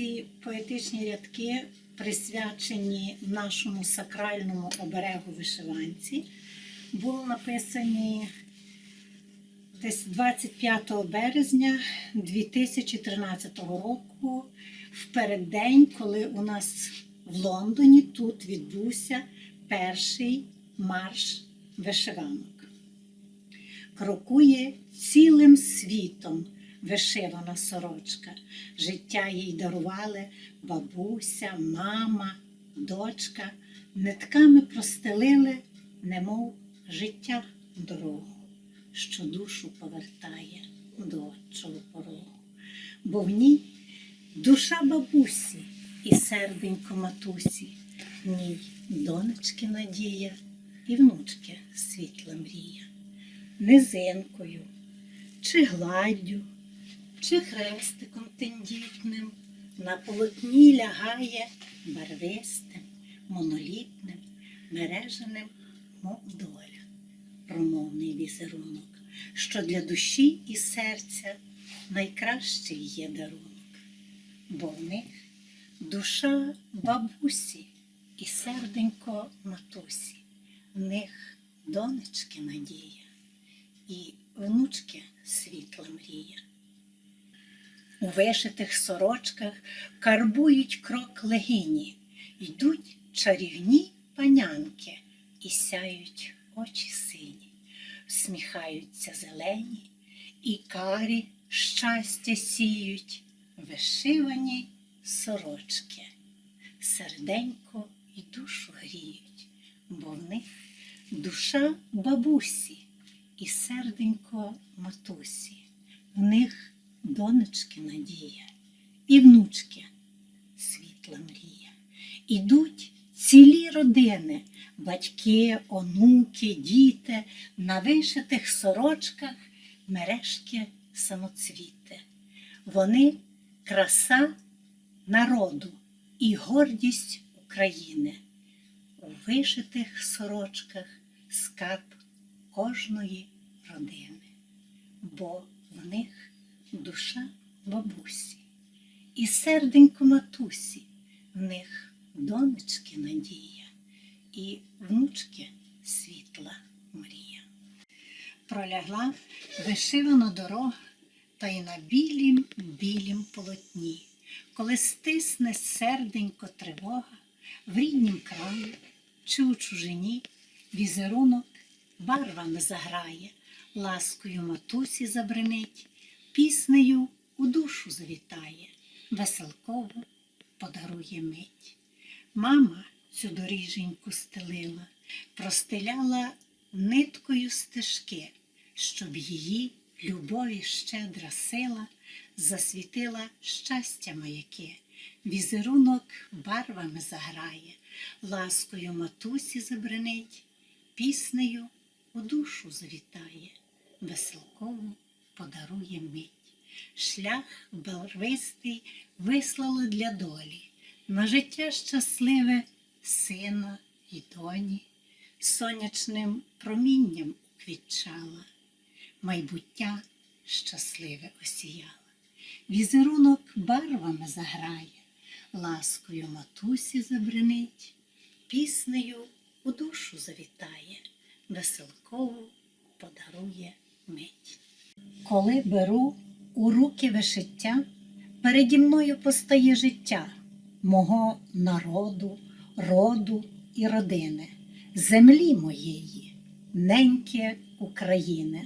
ці поетичні рядки присвячені нашому сакральному оберегу вишиванці. Були написані десь 25 березня 2013 року, в переддень, коли у нас в Лондоні тут відбувся перший марш вишиванок. Крокує цілим світом вишивана сорочка. Життя їй дарували бабуся, мама, дочка, нитками простелили, немов життя дорогу, що душу повертає до отчого порогу. Бо в ній душа бабусі і серденько матусі, в ній донечки надія і внучки світла мрія, низинкою чи гладдю, чи хрестиком тендітним на полотні лягає барвистим, монолітним, мереженим, мов доля, промовний візерунок, що для душі і серця найкращий є дарунок, бо в них душа бабусі і серденько матусі, в них донечки надія і внучки світла мрія. У вишитих сорочках карбують крок легині, йдуть чарівні панянки і сяють очі сині, всміхаються зелені і карі щастя сіють, вишивані сорочки, серденько і душу гріють, бо в них душа бабусі і серденько матусі, в них донечки надія і внучки світла мрія. Ідуть цілі родини, батьки, онуки, діти, на вишитих сорочках мережки самоцвіти. Вони краса народу і гордість України. У вишитих сорочках скарб кожної родини, бо в них душа бабусі. І серденько матусі, в них донечки надія і внучки світла мрія. Пролягла вишивана дорога та й на білім білім полотні, коли стисне серденько тривога в ріднім краї чи у чужині візерунок барвами заграє, ласкою матусі забринить, піснею у душу завітає, веселково подарує мить. Мама цю доріженьку стелила, простеляла ниткою стежки, щоб її любові щедра сила засвітила щастя маяки, візерунок барвами заграє, ласкою матусі забринить, піснею у душу завітає, веселково подарує мить. Шлях барвистий вислала для долі, на життя щасливе сина і доні, сонячним промінням квітчала, майбуття щасливе осіяла. Візерунок барвами заграє, ласкою матусі забринить, піснею у душу завітає, веселково подарує мить. Коли беру у руки вишиття, переді мною постає життя мого народу, роду і родини, землі моєї, неньки України.